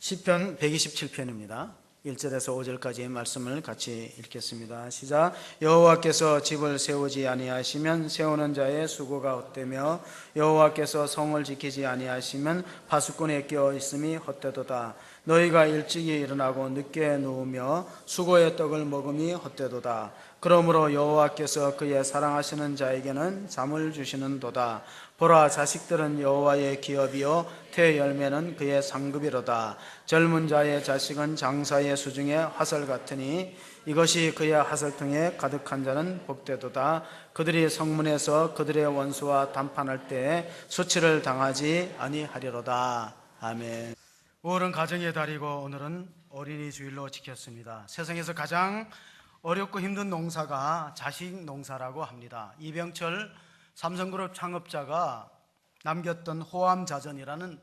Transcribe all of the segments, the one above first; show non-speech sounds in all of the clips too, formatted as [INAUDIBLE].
시편 127편입니다. 1절에서 5절까지의 말씀을 같이 읽겠습니다. 시작. 여호와께서 집을 세우지 아니하시면 세우는 자의 수고가 헛되며 여호와께서 성을 지키지 아니하시면 파수꾼에 끼어 있음이 헛되도다. 너희가 일찍이 일어나고 늦게 누우며 수고의 떡을 먹음이 헛되도다. 그러므로 여호와께서 그의 사랑하시는 자에게는 잠을 주시는도다. 보라 자식들은 여호와의 기업이요 태 열매는 그의 상급이로다. 젊은 자의 자식은 장사의 수중에 화살 같으니 이것이 그의 화살통에 가득한 자는 복되도다. 그들이 성문에서 그들의 원수와 담판할 때에 수치를 당하지 아니하리로다. 아멘. 5월은 가정의 달이고 오늘은 어린이 주일로 지켰습니다. 세상에서 가장 어렵고 힘든 농사가 자식 농사라고 합니다. 이병철 삼성그룹 창업자가 남겼던 호암 자전이라는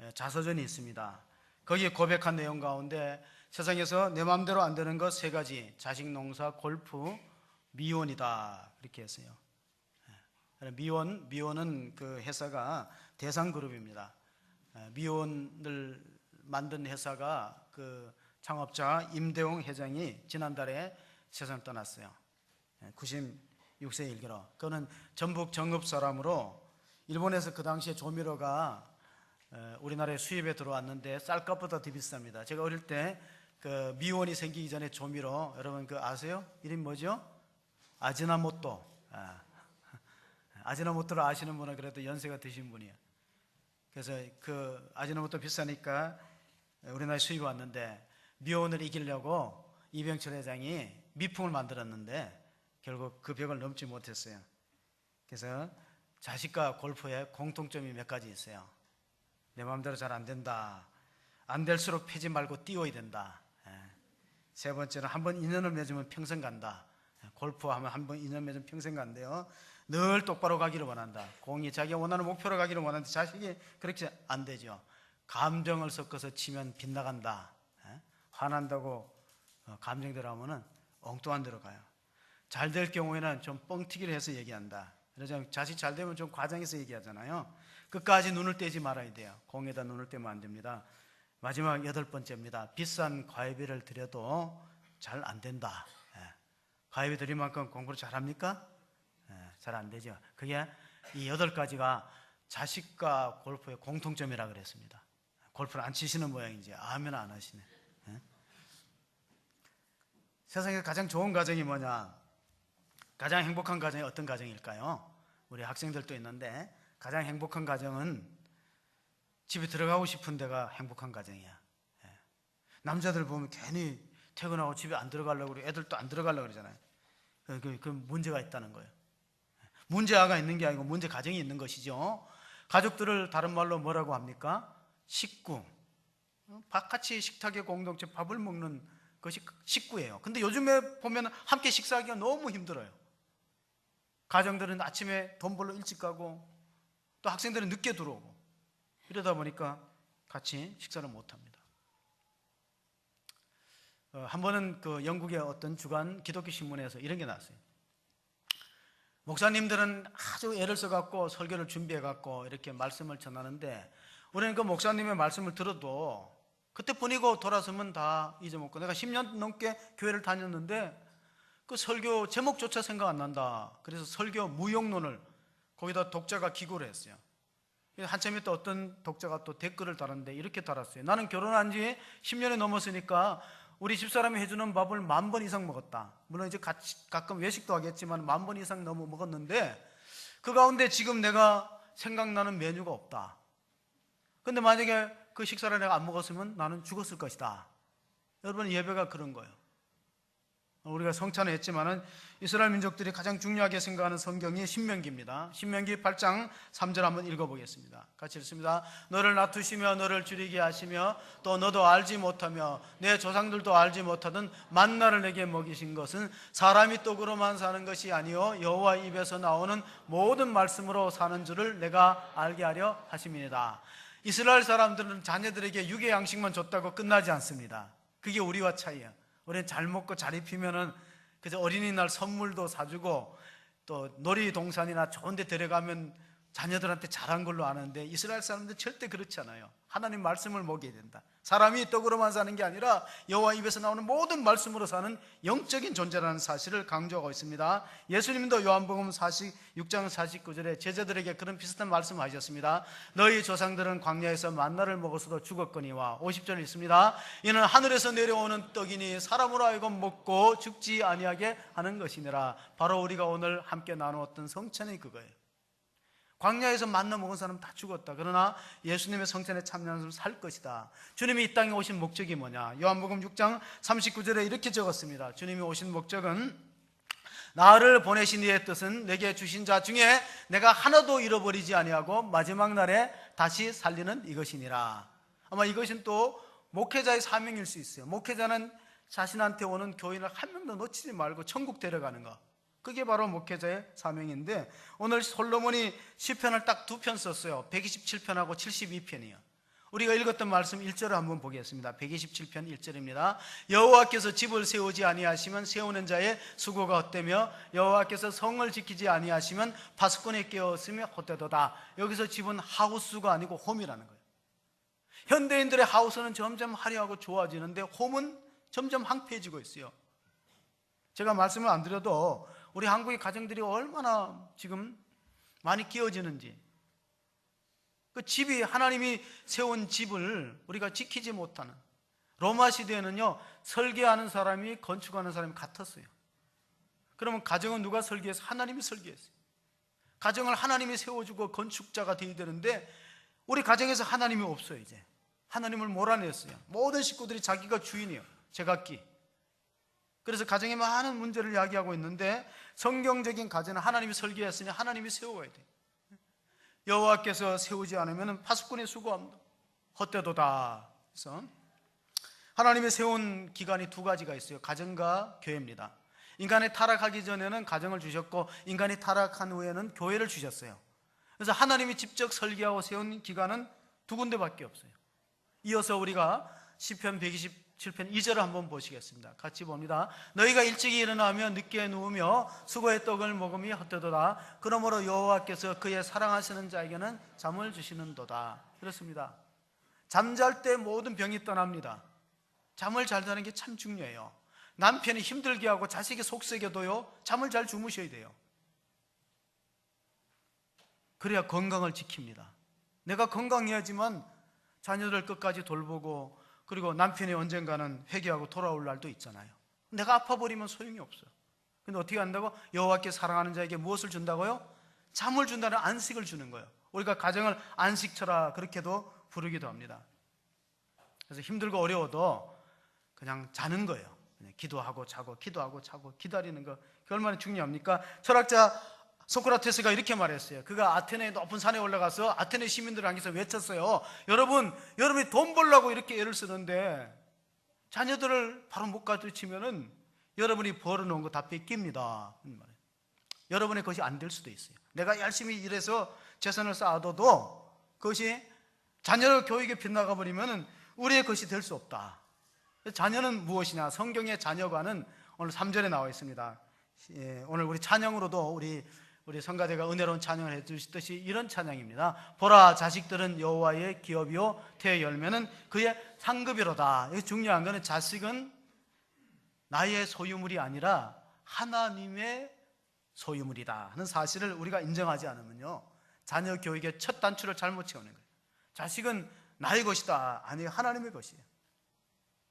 예, 자서전이 있습니다. 거기에 고백한 내용 가운데 세상에서 내 마음대로 안 되는 것 세 가지 자식 농사, 골프, 미혼이다 이렇게 했어요. 예, 미혼 미혼은 그 회사가 대상 그룹입니다. 예, 미혼을 만든 회사가 그 창업자 임대용 회장이 지난달에 세상을 떠났어요. 96세 일기로. 그는 전북 정읍 사람으로 일본에서 그 당시에 조미료가 에, 우리나라에 수입에 들어왔는데 쌀값보다 더 비쌉니다. 제가 어릴 때 그 미원이 생기기 전에 조미료 여러분 그 아세요? 이름 뭐죠? 아지나모토. 아. [LAUGHS] 아지나모토를 아시는 분은 그래도 연세가 드신 분이에요. 그래서 그 아지나모토 비싸니까 우리나라에 수입이 왔는데 미원을 이기려고 이병철 회장이 미풍을 만들었는데 결국 그 벽을 넘지 못했어요. 그래서 자식과 골프에 공통점이 몇 가지 있어요. 내 마음대로 잘 안 된다. 안 될수록 패지 말고 뛰어야 된다. 예. 세 번째는 한 번 인연을 맺으면 평생 간다. 예, 골프하면 한 번 인연 맺으면 평생 간대요. 늘 똑바로 가기를 원한다. 공이 자기가 원하는 목표로 가기를 원하는데 자식이 그렇게 안 되죠. 감정을 섞어서 치면 빗나간다. 예. 화난다고 어, 감정대로 하면은 엉뚱한 데로 가요. 잘 될 경우에는 좀 뻥튀기를 해서 얘기한다. 그래서 자식 잘 되면 좀 과장해서 얘기하잖아요. 끝까지 눈을 떼지 말아야 돼요. 공에다 눈을 떼면 안 됩니다. 마지막 여덟 번째입니다. 비싼 과외비를 들여도 잘 안 된다. 예. 과외비 들인 만큼 공부를 잘합니까? 예, 잘안 되죠. 그게 이 여덟 가지가 자식과 골프의 공통점이라 그랬습니다. 골프를 안 치시는 모양이지. 아면 안 하시네. 예? 세상에서 가장 좋은 가정이 뭐냐? 가장 행복한 가정이 어떤 가정일까요? 우리 학생들도 있는데 가장 행복한 가정은 집에 들어가고 싶은 데가 행복한 가정이야. 예. 남자들 보면 괜히 퇴근하고 집에 안 들어가려고 그러고 애들도 안 들어가려고 그러잖아요. 그, 그, 그 문제가 있다는 거예요. 문제아가 있는 게 아니고 문제 가정이 있는 것이죠. 가족들을 다른 말로 뭐라고 합니까? 식구. 어, 같이 식탁에 공동체 밥을 먹는 것이 식구예요. 근데 요즘에 보면 함께 식사하기가 너무 힘들어요. 가정들은 아침에 돈 벌러 일찍 가고 또 학생들은 늦게 들어오고 이러다 보니까 같이 식사를 못 합니다. 어, 한 번은 그 영국의 어떤 주간 기독교 신문에서 이런 게 나왔어요. 목사님들은 아주 애를 써갖고 설교를 준비해갖고 이렇게 말씀을 전하는데 우리는 그 목사님의 말씀을 들어도 그때 뿐이고 돌아서면 다 잊어먹고 내가 10년 넘게 교회를 다녔는데 그 설교 제목조차 생각 안 난다. 그래서 설교 무용론을 거기다 독자가 기고를 했어요. 한참 있다 어떤 독자가 또 댓글을 달았는데 이렇게 달았어요. 나는 결혼한 지 10년이 넘었으니까 우리 집사람이 해주는 밥을 만 번 이상 먹었다. 물론 이제 같이, 가끔 외식도 하겠지만 만 번 이상 너무 먹었는데 그 가운데 지금 내가 생각나는 메뉴가 없다. 근데 만약에 그 식사를 내가 안 먹었으면 나는 죽었을 것이다. 여러분 예배가 그런 거예요. 우리가 성찬을 했지만은 이스라엘 민족들이 가장 중요하게 생각하는 성경이 신명기입니다. 신명기 8장 3절 한번 읽어보겠습니다. 같이 읽습니다. 너를 낮추시며 너를 줄이게 하시며 또 너도 알지 못하며 내 조상들도 알지 못하던 만나를 내게 먹이신 것은 사람이 떡으로만 사는 것이 아니요 여호와 입에서 나오는 모든 말씀으로 사는 줄을 내가 알게 하려 하심이니다. 이스라엘 사람들은 자녀들에게 육의 양식만 줬다고 끝나지 않습니다. 그게 우리와 차이야. 우리는 잘 먹고 잘 입히면은 그저 어린이날 선물도 사주고 또 놀이동산이나 좋은 데 데려가면 자녀들한테 잘한 걸로 아는데 이스라엘 사람들 절대 그렇지 않아요. 하나님 말씀을 먹여야 된다. 사람이 떡으로만 사는 게 아니라 여호와 입에서 나오는 모든 말씀으로 사는 영적인 존재라는 사실을 강조하고 있습니다. 예수님도 요한복음 46장 49절에 제자들에게 그런 비슷한 말씀하셨습니다. 너희 조상들은 광야에서 만나를 먹어서도 죽었거니와 50절 있습니다. 이는 하늘에서 내려오는 떡이니 사람으로 하여금 먹고 죽지 아니하게 하는 것이니라. 바로 우리가 오늘 함께 나누었던 성찬이 그거예요. 광야에서 만나 먹은 사람 다 죽었다. 그러나 예수님의 성찬에 참여하는 사람 살 것이다. 주님이 이 땅에 오신 목적이 뭐냐? 요한복음 6장 39절에 이렇게 적었습니다. 주님이 오신 목적은 나를 보내신 이의 뜻은 내게 주신 자 중에 내가 하나도 잃어버리지 아니하고 마지막 날에 다시 살리는 이것이니라. 아마 이것은 또 목회자의 사명일 수 있어요. 목회자는 자신한테 오는 교인을 한 명도 놓치지 말고 천국 데려가는 거. 그게 바로 목회자의 사명인데 오늘 솔로몬이 시편을 딱 두 편 썼어요. 127편하고 72편이요. 우리가 읽었던 말씀 1절을 한번 보겠습니다. 127편 1절입니다. 여호와께서 집을 세우지 아니하시면 세우는 자의 수고가 헛되며 여호와께서 성을 지키지 아니하시면 파수꾼이 깨었으며 헛되도다. 여기서 집은 하우스가 아니고 홈이라는 거예요. 현대인들의 하우스는 점점 화려하고 좋아지는데 홈은 점점 황폐해지고 있어요. 제가 말씀을 안 드려도 우리 한국의 가정들이 얼마나 지금 많이 끼어지는지 그 집이 하나님이 세운 집을 우리가 지키지 못하는 로마 시대에는요 설계하는 사람이 건축하는 사람이 같았어요. 그러면 가정은 누가 설계해서 하나님이 설계했어요. 가정을 하나님이 세워주고 건축자가 되어야 되는데 우리 가정에서 하나님이 없어요 이제 하나님을 몰아냈어요. 모든 식구들이 자기가 주인이에요. 제각기. 그래서 가정에 많은 문제를 이야기하고 있는데 성경적인 가정은 하나님이 설계했으니 하나님이 세워야 돼. 여호와께서 세우지 않으면 파수꾼의 수고함도 헛되도다. 그래서 하나님이 세운 기관이 두 가지가 있어요. 가정과 교회입니다. 인간이 타락하기 전에는 가정을 주셨고 인간이 타락한 후에는 교회를 주셨어요. 그래서 하나님이 직접 설계하고 세운 기관은 두 군데밖에 없어요. 이어서 우리가 시편 127편 2절을 한번 보시겠습니다. 같이 봅니다. 너희가 일찍이 일어나며 늦게 누우며 수고의 떡을 먹음이 헛되도다. 그러므로 여호와께서 그의 사랑하시는 자에게는 잠을 주시는도다. 그렇습니다. 잠잘 때 모든 병이 떠납니다. 잠을 잘 자는 게 참 중요해요. 남편이 힘들게 하고 자식이 속썩여도요, 잠을 잘 주무셔야 돼요. 그래야 건강을 지킵니다. 내가 건강해야지만 자녀들 끝까지 돌보고 그리고 남편이 언젠가는 회개하고 돌아올 날도 있잖아요. 내가 아파버리면 소용이 없어요. 근데 어떻게 한다고? 여호와께 사랑하는 자에게 무엇을 준다고요? 잠을 준다는 안식을 주는 거예요. 우리가 가정을 안식처라 그렇게도 부르기도 합니다. 그래서 힘들고 어려워도 그냥 자는 거예요. 그냥 기도하고 자고 기도하고 자고 기다리는 거. 그 얼마나 중요합니까? 철학자 소크라테스가 이렇게 말했어요. 그가 아테네 높은 산에 올라가서 아테네 시민들을 향해서 외쳤어요. 여러분, 여러분이 돈 벌려고 이렇게 애를 쓰는데 자녀들을 바로 못 가르치면은 여러분이 벌어놓은 거 다 뺏깁니다. 여러분의 것이 안 될 수도 있어요. 내가 열심히 일해서 재산을 쌓아둬도 그것이 자녀를 교육에 빗나가 버리면은 우리의 것이 될 수 없다. 자녀는 무엇이냐? 성경의 자녀관은 오늘 3절에 나와 있습니다. 예, 오늘 우리 찬양으로도 우리 우리 성가대가 은혜로운 찬양을 해주시듯이 이런 찬양입니다. 보라 자식들은 여호와의 기업이요 태의 열매는 그의 상급이로다. 이 중요한 것은 자식은 나의 소유물이 아니라 하나님의 소유물이다 하는 사실을 우리가 인정하지 않으면요 자녀 교육의 첫 단추를 잘못 채우는 거예요. 자식은 나의 것이다 아니 하나님의 것이에요.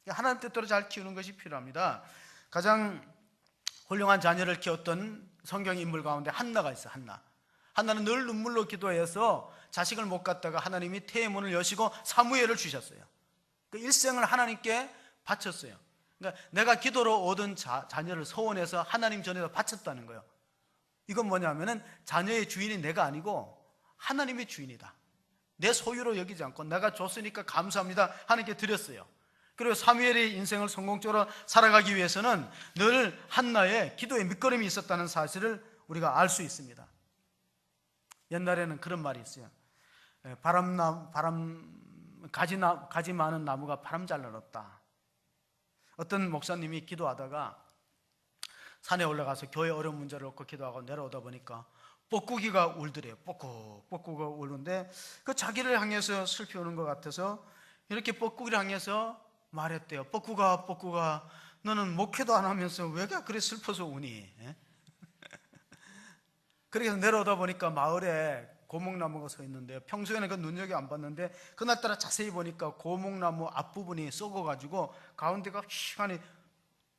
하나님 뜻대로 잘 키우는 것이 필요합니다. 가장 훌륭한 자녀를 키웠던 성경 인물 가운데 한나가 있어 한나. 한나는 늘 눈물로 기도해서 자식을 못 갖다가 하나님이 태의 문을 여시고 사무엘을 주셨어요. 그 일생을 하나님께 바쳤어요. 그러니까 내가 기도로 얻은 자, 자녀를 소원해서 하나님 전에서 바쳤다는 거예요. 이건 뭐냐면은 자녀의 주인이 내가 아니고 하나님의 주인이다. 내 소유로 여기지 않고 내가 줬으니까 감사합니다. 하나님께 드렸어요. 그리고 사무엘의 인생을 성공적으로 살아가기 위해서는 늘 한나의 기도의 밑거름이 있었다는 사실을 우리가 알 수 있습니다. 옛날에는 그런 말이 있어요. 예, 바람나 바람 가지 나 가지 많은 나무가 바람 잘 날았다. 어떤 목사님이 기도하다가 산에 올라가서 교회 어려운 문제를 놓고 기도하고 내려오다 보니까 뻐꾸기가 울더래요. 뻐꾸 뻐꾸가 우는데 그 자기를 향해서 슬피 우는 것 같아서 이렇게 뻐꾸기를 향해서 말했대요. 뻐꾸가 뻐꾸가 너는 목회도 안 하면서 왜가 그래 슬퍼서 우니? 예? [LAUGHS] 그래서 내려오다 보니까 마을에 고목나무가 서 있는데요. 평소에는 그 눈여겨 안 봤는데 그날따라 자세히 보니까 고목나무 앞부분이 썩어가지고 가운데가 휘하니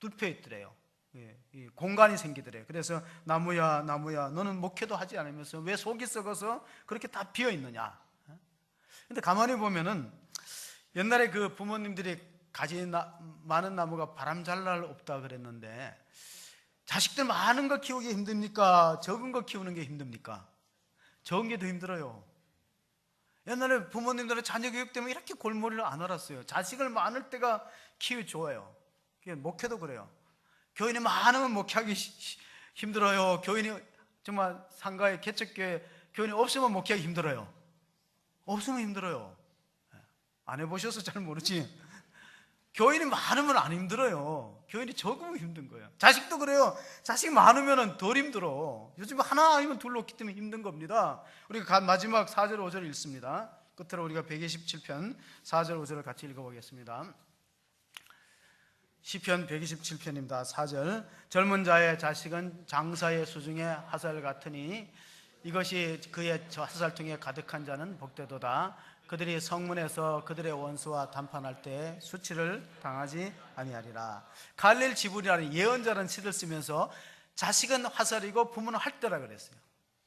뚫혀 있더래요. 예, 이 공간이 생기더래요. 그래서 나무야 나무야 너는 목회도 하지 않으면서 왜 속이 썩어서 그렇게 다 비어 있느냐? 예? 근데 가만히 보면은 옛날에 그 부모님들이 가지 나, 많은 나무가 바람 잘 날 없다 그랬는데 자식들 많은 거 키우기 힘듭니까? 적은 거 키우는 게 힘듭니까? 적은 게 더 힘들어요. 옛날에 부모님들은 자녀 교육 때문에 이렇게 골머리를 안 앓았어요. 자식을 많을 때가 키우 좋아요. 목회도 그래요. 교인이 많으면 목회하기 힘들어요. 교인이 정말 상가에 개척교회 교인이 없으면 목회하기 힘들어요. 없으면 힘들어요. 안 해보셔서 잘 모르지. 교인이 많으면 안 힘들어요. 교인이 적으면 힘든 거예요. 자식도 그래요. 자식 많으면 덜 힘들어. 요즘 하나 아니면 둘로 없기 때문에 힘든 겁니다. 우리가 가- 마지막 4절 5절 읽습니다. 끝으로 우리가 127편 4절 5절을 같이 읽어보겠습니다. 시편 127편입니다. 4절 젊은 자의 자식은 장사의 수중에 화살 같으니 이것이 그의 저 화살통에 가득한 자는 복되도다. 그들이 성문에서 그들의 원수와 담판할 때 수치를 당하지 아니하리라. 갈릴 지불이라는 예언자라는 시를 쓰면서 자식은 화살이고 부모는 할때라 그랬어요.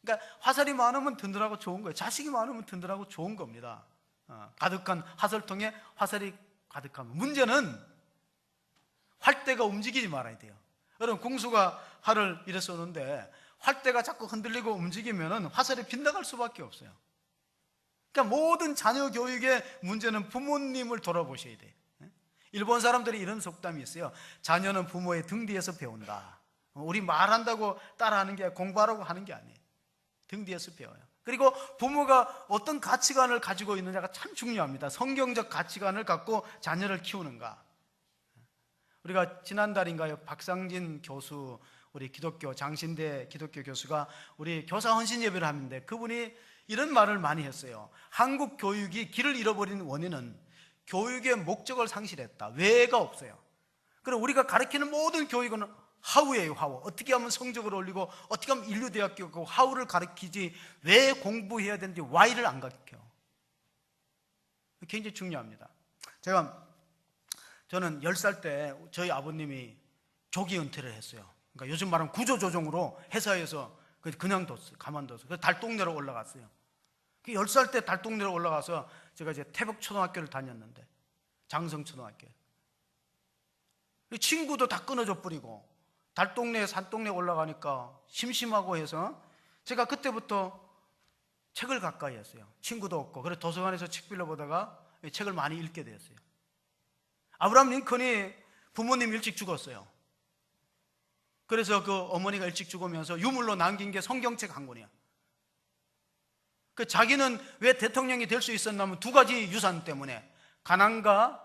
그러니까 화살이 많으면 든든하고 좋은 거예요. 자식이 많으면 든든하고 좋은 겁니다. 어, 가득한 화살통에 화살이 가득하면 문제는 활대가 움직이지 말아야 돼요. 여러분 궁수가 활을 이래 쏘는데 활대가 자꾸 흔들리고 움직이면은 화살이 빗나갈 수밖에 없어요. 그러니까 모든 자녀 교육의 문제는 부모님을 돌아보셔야 돼요. 일본 사람들이 이런 속담이 있어요. 자녀는 부모의 등 뒤에서 배운다. 우리 말한다고 따라하는 게 공부하라고 하는 게 아니에요. 등 뒤에서 배워요. 그리고 부모가 어떤 가치관을 가지고 있느냐가 참 중요합니다. 성경적 가치관을 갖고 자녀를 키우는가. 우리가 지난달인가요? 박상진 교수, 우리 기독교, 장신대 기독교 교수가 우리 교사 헌신 예배를 하는데 그분이 이런 말을 많이 했어요. 한국 교육이 길을 잃어버리는 원인은 교육의 목적을 상실했다. 왜가 없어요. 그럼 우리가 가르치는 모든 교육은 하우예요, 하우. 어떻게 하면 성적을 올리고, 어떻게 하면 인류대학교고, 하우를 가르치지, 왜 공부해야 되는지, why를 안 가르쳐요. 굉장히 중요합니다. 제가 저는 10살 때 저희 아버님이 조기 은퇴를 했어요. 그러니까 요즘 말하면 구조조정으로 회사에서 그- 그냥 뒀어요. 가만뒀어요. 그래서 달동네로 올라갔어요. 그 10살 때 달동네로 올라가서 제가 이제 태북초등학교를 다녔는데 장성초등학교. 친구도 다 끊어져 버리고 달동네 산동네 올라가니까 심심하고 해서 제가 그때부터 책을 가까이 했어요. 친구도 없고 그래서 도서관에서 책 빌려보다가 책을 많이 읽게 되었어요. 아브라함 링컨이 부모님 일찍 죽었어요. 그래서 그 어머니가 일찍 죽으면서 유물로 남긴 게 성경책 한 권이야. 그 자기는 왜 대통령이 될 수 있었냐면 두 가지 유산 때문에 가난과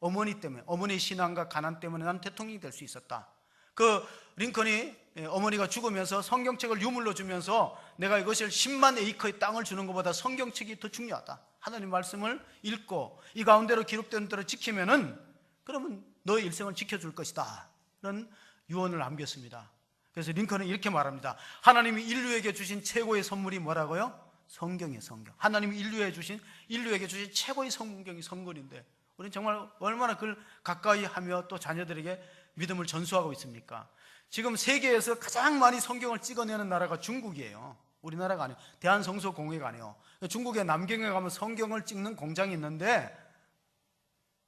어머니 때문에 어머니 신앙과 가난 때문에 난 대통령이 될 수 있었다. 그 링컨이 예, 어머니가 죽으면서 성경책을 유물로 주면서 내가 이것을 10만 에이커의 땅을 주는 것보다 성경책이 더 중요하다. 하나님 말씀을 읽고 이 가운데로 기록된 대로 지키면은 그러면 너의 일생을 지켜줄 것이다. 이런 유언을 남겼습니다. 그래서 링컨은 이렇게 말합니다. 하나님이 인류에게 주신 최고의 선물이 뭐라고요? 성경이에요, 성경. 하나님이 인류에 주신, 인류에게 주신 최고의 성경이 선물인데, 우리는 정말 얼마나 그걸 가까이 하며 또 자녀들에게 믿음을 전수하고 있습니까? 지금 세계에서 가장 많이 성경을 찍어내는 나라가 중국이에요. 우리나라가 아니에요. 대한성서공회가 아니에요. 중국의 남경에 가면 성경을 찍는 공장이 있는데,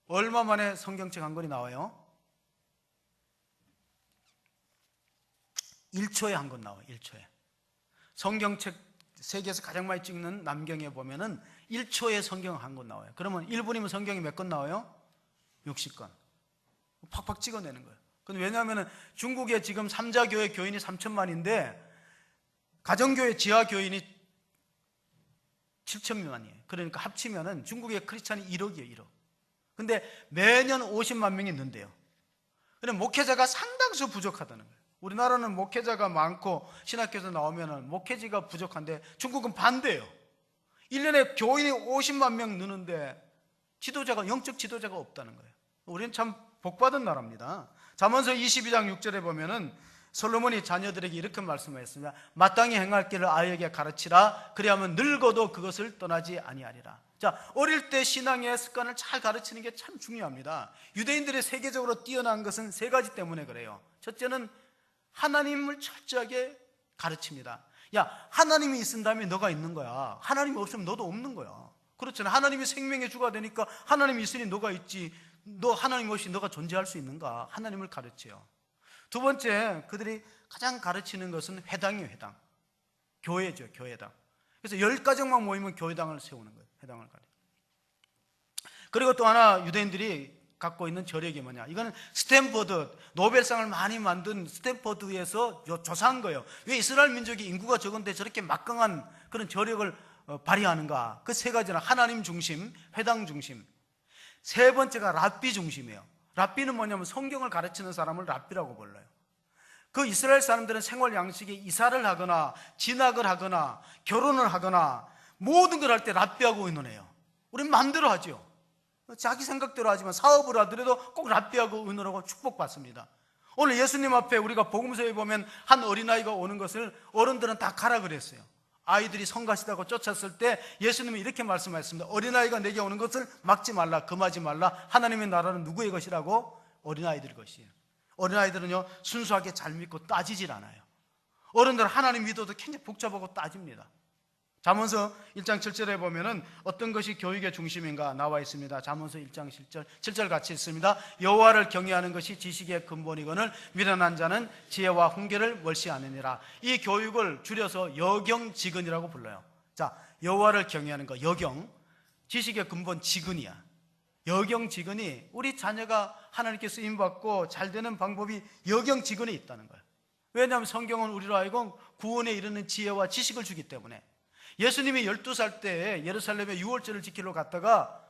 얼마 만에 성경책 한 권이 나와요? 1초에 한 권 나와요, 1초에. 성경책 세계에서 가장 많이 찍는 남경에 보면은 1초에 성경 한 권 나와요. 그러면 1분이면 성경이 몇 권 나와요? 60권. 팍팍 찍어내는 거예요. 근데 왜냐하면 중국에 지금 3자 교회 교인이 3천만인데 가정교회 지하 교인이 7천만이에요. 그러니까 합치면은 중국의 크리스찬이 1억이에요, 1억. 근데 매년 50만 명이 는데요. 근데 목회자가 상당수 부족하다는 거예요. 우리나라는 목회자가 많고 신학교에서 나오면은 목회지가 부족한데 중국은 반대예요. 1년에 교인이 50만 명 느는데 지도자가 영적 지도자가 없다는 거예요. 우리는 참 복받은 나라입니다. 잠언서 22장 6절에 보면은 솔로몬이 자녀들에게 이렇게 말씀하였습니다. 마땅히 행할 길을 아이에게 가르치라. 그리하면 늙어도 그것을 떠나지 아니하리라. 자, 어릴 때 신앙의 습관을 잘 가르치는 게 참 중요합니다. 유대인들이 세계적으로 뛰어난 것은 세 가지 때문에 그래요. 첫째는 하나님을 철저하게 가르칩니다. 야, 하나님이 있은 다음에 너가 있는 거야. 하나님이 없으면 너도 없는 거야. 그렇잖아. 하나님이 생명의 주가 되니까 하나님이 있으니 너가 있지. 너 하나님 없이 너가 존재할 수 있는가? 하나님을 가르쳐요. 두 번째, 그들이 가장 가르치는 것은 회당이에요, 회당. 교회죠, 교회당. 그래서 열 가정만 모이면 교회당을 세우는 거예요, 회당을 가르쳐. 그리고 또 하나 유대인들이 갖고 있는 저력이 뭐냐? 이거는 스탠퍼드 노벨상을 많이 만든 스탠퍼드에서 요- 조사한 거예요. 왜 이스라엘 민족이 인구가 적은데 저렇게 막강한 그런 저력을 어, 발휘하는가? 그 세 가지는 하나님 중심, 회당 중심. 세 번째가 랍비 중심이에요. 랍비는 뭐냐면 성경을 가르치는 사람을 랍비라고 불러요. 그 이스라엘 사람들은 생활 양식이 이사를 하거나 진학을 하거나 결혼을 하거나 모든 걸 할 때 랍비하고 의논해요. 우리는 마음대로 하죠. 자기 생각대로 하지만 사업을 하더라도 꼭 랍비하고 의논하고 축복받습니다. 오늘 예수님 앞에 우리가 복음서에 보면 한 어린아이가 오는 것을 어른들은 다 가라 그랬어요. 아이들이 성가시다고 쫓았을 때 예수님이 이렇게 말씀하셨습니다. 어린아이가 내게 오는 것을 막지 말라, 금하지 말라. 하나님의 나라는 누구의 것이라고? 어린아이들 것이에요. 어린아이들은요, 순수하게 잘 믿고 따지질 않아요. 어른들은 하나님 믿어도 굉장히 복잡하고 따집니다. 잠언서 1장 7절에 보면은 어떤 것이 교육의 중심인가 나와 있습니다. 잠언서 1장 7절, 7절 같이 있습니다. 여호와를 경외하는 것이 지식의 근본이거늘 미련한 자는 지혜와 훈계를 멀시하느니라. 이 교육을 줄여서 여경지근이라고 불러요. 자, 여호와를 경외하는 거 여경 지식의 근본 지근이야. 여경지근이 우리 자녀가 하나님께 쓰임 받고 잘 되는 방법이 여경지근에 있다는 거예요. 왜냐하면 성경은 우리로 하여금 구원에 이르는 지혜와 지식을 주기 때문에 예수님이 12살 때 예루살렘에 유월절을 지키러 갔다가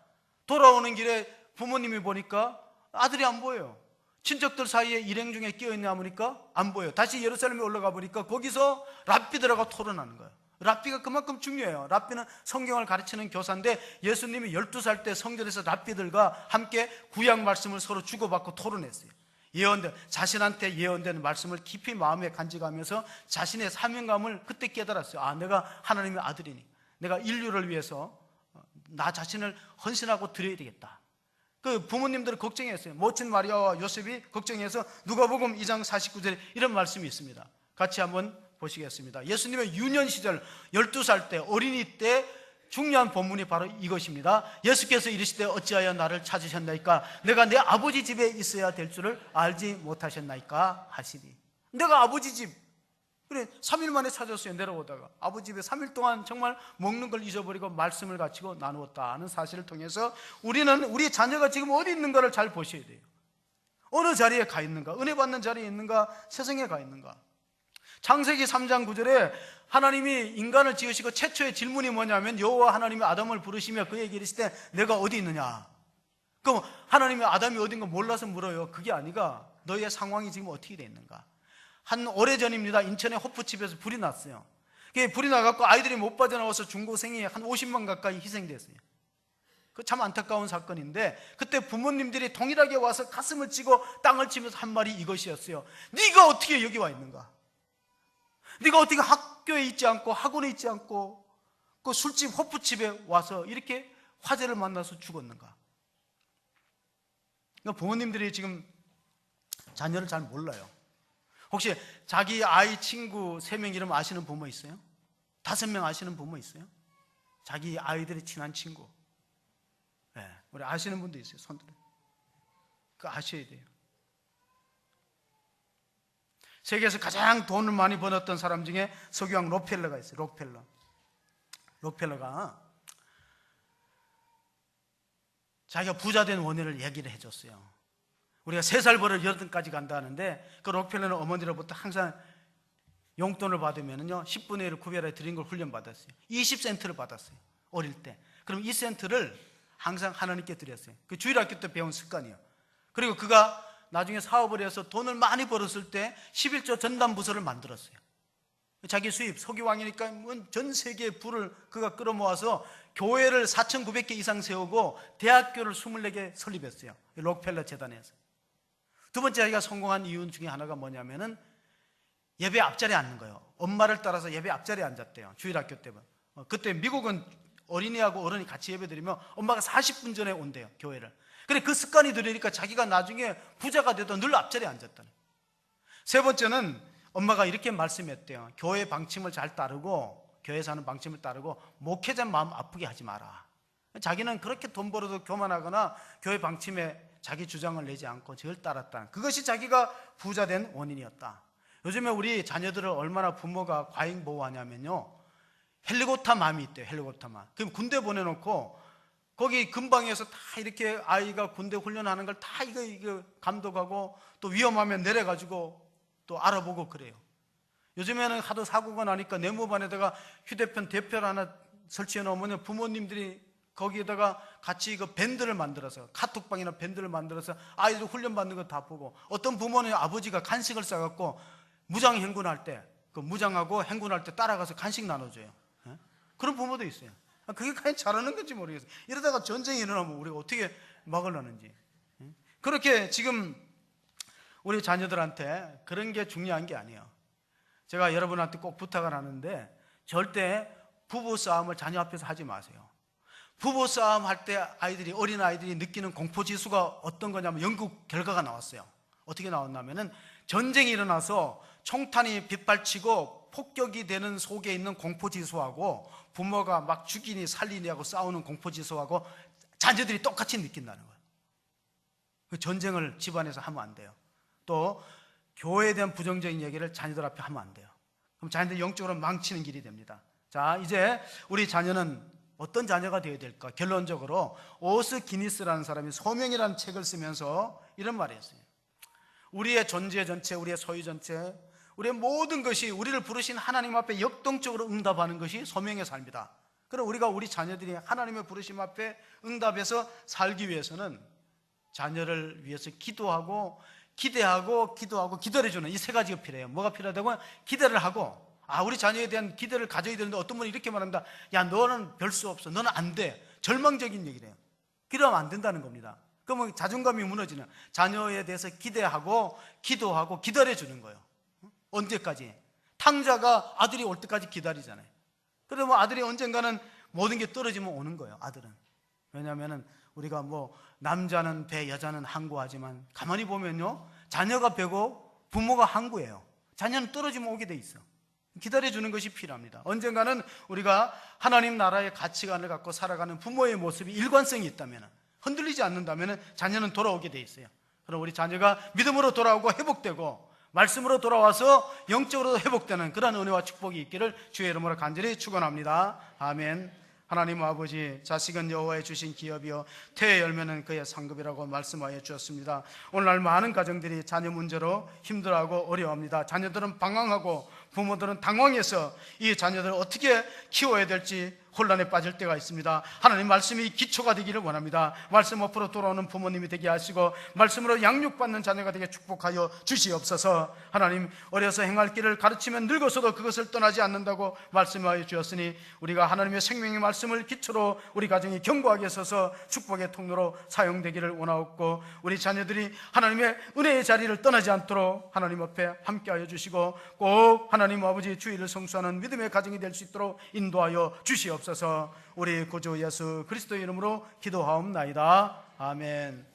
돌아오는 길에 부모님이 보니까 아들이 안 보여요. 친척들 사이에 일행 중에 끼어있나 보니까 안 보여요. 다시 예루살렘에 올라가 보니까 거기서 랍비들하고 토론하는 거예요. 랍비가 그만큼 중요해요. 랍비는 성경을 가르치는 교사인데 예수님이 12살 때 성전에서 랍비들과 함께 구약 말씀을 서로 주고받고 토론했어요. 예언된 자신한테 예언되는 말씀을 깊이 마음에 간직하면서 자신의 사명감을 그때 깨달았어요. 아, 내가 하나님의 아들이니 내가 인류를 위해서 어, 나 자신을 헌신하고 드려야 되겠다. 그 부모님들은 걱정했어요. 모친 마리아와 요셉이 걱정해서 누가복음 2장 49절에 이런 말씀이 있습니다. 같이 한번 보시겠습니다. 예수님의 유년 시절 12살 때 어린이 때 중요한 본문이 바로 이것입니다. 예수께서 이르시되 어찌하여 나를 찾으셨나이까? 내가 내 아버지 집에 있어야 될 줄을 알지 못하셨나이까? 하시니. 내가 아버지 집. 그래, 3일 만에 찾았어요. 내려오다가. 아버지 집에 3일 동안 정말 먹는 걸 잊어버리고 말씀을 가지고 나누었다는 사실을 통해서 우리는 우리 자녀가 지금 어디 있는가를 잘 보셔야 돼요. 어느 자리에 가 있는가? 은혜 받는 자리에 있는가? 세상에 가 있는가? 창세기 3장 9절에 하나님이 인간을 지으시고 최초의 질문이 뭐냐면 여호와 하나님이 아담을 부르시며 그에게 이르시되 내가 어디 있느냐? 그럼 하나님이 아담이 어딘가 몰라서 물어요. 그게 아니가 너의 상황이 지금 어떻게 돼 있는가? 한 오래전입니다. 인천의 호프집에서 불이 났어요. 그게 불이 나갖고 아이들이 못 빠져나와서 중고생이 한 50만 가까이 희생됐어요. 그 참 안타까운 사건인데 그때 부모님들이 동일하게 와서 가슴을 찌고 땅을 치면서 한 말이 이것이었어요. 네가 어떻게 여기 와 있는가? 네가 어떻게 학교에 있지 않고 학원에 있지 않고 그 술집 호프집에 와서 이렇게 화재를 만나서 죽었는가? 그러니까 부모님들이 지금 자녀를 잘 몰라요. 혹시 자기 아이 친구 세 명 이름 아시는 부모 있어요? 다섯 명 아시는 부모 있어요? 자기 아이들의 친한 친구. 네, 우리 아시는 분도 있어요. 손들어. 그 아셔야 돼요. 세계에서 가장 돈을 많이 벌었던 사람 중에 석유왕 록펠러가 있어요. 록펠러. 록펠러가 자기가 부자 된 원인을 얘기를 해줬어요. 우리가 세 살 벌을 여든까지 간다 하는데 그 록펠러는 어머니로부터 항상 용돈을 받으면요 10분의 1을 구별해 드린 걸 훈련 받았어요. 20센트를 받았어요. 어릴 때. 그럼 이 센트를 항상 하나님께 드렸어요. 그 주일학교 때 배운 습관이에요. 그리고 그가 나중에 사업을 해서 돈을 많이 벌었을 때 11조 전담 부서를 만들었어요. 자기 수입 서기왕이니까 뭐전 세계의 부를 그가 끌어모아서 교회를 4,900개 이상 세우고 대학교를 24개 설립했어요. 록펠러 재단에서. 두 번째 자기가 성공한 이유 중에 하나가 뭐냐면은 예배 앞자리에 앉는 거예요. 엄마를 따라서 예배 앞자리에 앉았대요. 주일학교 때면. 어, 그때 미국은 어린이하고 어른이 같이 예배 드리면 엄마가 40분 전에 온대요. 교회를. 근데 그 습관이 들으니까 자기가 나중에 부자가 돼도 늘 앞자리에 앉았다는. 세 번째는 엄마가 이렇게 말씀했대요. 교회 방침을 잘 따르고 교회에서 하는 방침을 따르고 목회자 마음 아프게 하지 마라. 자기는 그렇게 돈 벌어도 교만하거나 교회 방침에 자기 주장을 내지 않고 절 따랐다. 그것이 자기가 부자 된 원인이었다. 요즘에 우리 자녀들을 얼마나 부모가 과잉 보호하냐면요. 헬리콥터 맘이 있대요. 헬리콥터 맘. 그럼 군대 보내놓고 거기 근방에서 다 이렇게 아이가 군대 훈련하는 걸 다 이거 이거 감독하고 또 위험하면 내려가지고 또 알아보고 그래요. 요즘에는 하도 사고가 나니까 네모반에다가 휴대폰 대표를 하나 설치해 놓으면 부모님들이 거기에다가 같이 그 밴드를 만들어서 카톡방이나 밴드를 만들어서 아이들 훈련 받는 거 다 보고 어떤 부모는 아버지가 간식을 싸갖고 무장 행군할 때 그 무장하고 행군할 때 따라가서 간식 나눠줘요. 예? 그런 부모도 있어요. 아, 그게 과연 잘하는 건지 모르겠어요. 이러다가 전쟁이 일어나면 우리가 어떻게 막으려는지. 예? 그렇게 지금 우리 자녀들한테 그런 게 중요한 게 아니에요. 제가 여러분한테 꼭 부탁을 하는데 절대 부부 싸움을 자녀 앞에서 하지 마세요. 부부 싸움 할 때 아이들이 어린 아이들이 느끼는 공포 지수가 어떤 거냐면 연구 결과가 나왔어요. 어떻게 나왔냐면은 전쟁이 일어나서 총탄이 빗발치고 폭격이 되는 속에 있는 공포 지수하고 부모가 막 죽이니 살리니 하고 싸우는 공포 지수하고 자녀들이 똑같이 느낀다는 거예요. 그 전쟁을 집안에서 하면 안 돼요. 또 교회에 대한 부정적인 얘기를 자녀들 앞에 하면 안 돼요. 그럼 자녀들 영적으로 망치는 길이 됩니다. 자, 이제 우리 자녀는 어떤 자녀가 되어야 될까? 결론적으로 오스 기니스라는 사람이 소명이라는 책을 쓰면서 이런 말을 했어요. 우리의 존재 전체, 우리의 소유 전체, 우리의 모든 것이 우리를 부르신 하나님 앞에 역동적으로 응답하는 것이 소명의 삶이다. 그럼 우리가 우리 자녀들이 하나님의 부르심 앞에 응답해서 살기 위해서는 자녀를 위해서 기도하고 기대하고 기도하고 기다려 주는 이 세 가지가 필요해요. 뭐가 필요하다고? 기대를 하고 아 우리 자녀에 대한 기대를 가져야 되는데 어떤 분이 이렇게 말합니다. 야 너는 별 수 없어. 너는 안 돼. 절망적인 얘기래요. 기도하면 안 된다는 겁니다. 그러면 자존감이 무너지는 자녀에 대해서 기대하고 기도하고 기다려 주는 거예요. 언제까지? 탕자가 아들이 올 때까지 기다리잖아요. 뭐 아들이 언젠가는 모든 게 떨어지면 오는 거예요. 아들은. 왜냐하면은 우리가 뭐 남자는 배, 여자는 항구하지만 가만히 보면요, 자녀가 배고 부모가 항구예요. 자녀는 떨어지면 오게 돼 있어. 기다려주는 것이 필요합니다. 언젠가는 우리가 하나님 나라의 가치관을 갖고 살아가는 부모의 모습이 일관성이 있다면, 흔들리지 않는다면 자녀는 돌아오게 돼 있어요. 그럼 우리 자녀가 믿음으로 돌아오고 회복되고 말씀으로 돌아와서 영적으로 회복되는 그런 은혜와 축복이 있기를 주의 이름으로 간절히 축원합니다. 아멘. 하나님 아버지 자식은 여호와의 주신 기업이요 태의 열매는 그의 상급이라고 말씀하여 주었습니다. 오늘날 많은 가정들이 자녀 문제로 힘들어하고 어려워합니다. 자녀들은 방황하고 부모들은 당황해서 이 자녀들을 어떻게 키워야 될지 혼란에 빠질 때가 있습니다. 하나님 말씀이 기초가 되기를 원합니다. 말씀 앞으로 돌아오는 부모님이 되게 하시고 말씀으로 양육받는 자녀가 되게 축복하여 주시옵소서. 하나님 어려서 행할 길을 가르치면 늙어서도 그것을 떠나지 않는다고 말씀하여 주었으니 우리가 하나님의 생명의 말씀을 기초로 우리 가정이 견고하게 서서 축복의 통로로 사용되기를 원하옵고 우리 자녀들이 하나님의 은혜의 자리를 떠나지 않도록 하나님 앞에 함께하여 주시고 꼭 하나님 아버지 주의를 성수하는 믿음의 가정이 될 수 있도록 인도하여 주시옵소서. 우리 구주 예수 그리스도의 이름으로 기도하옵나이다. 아멘.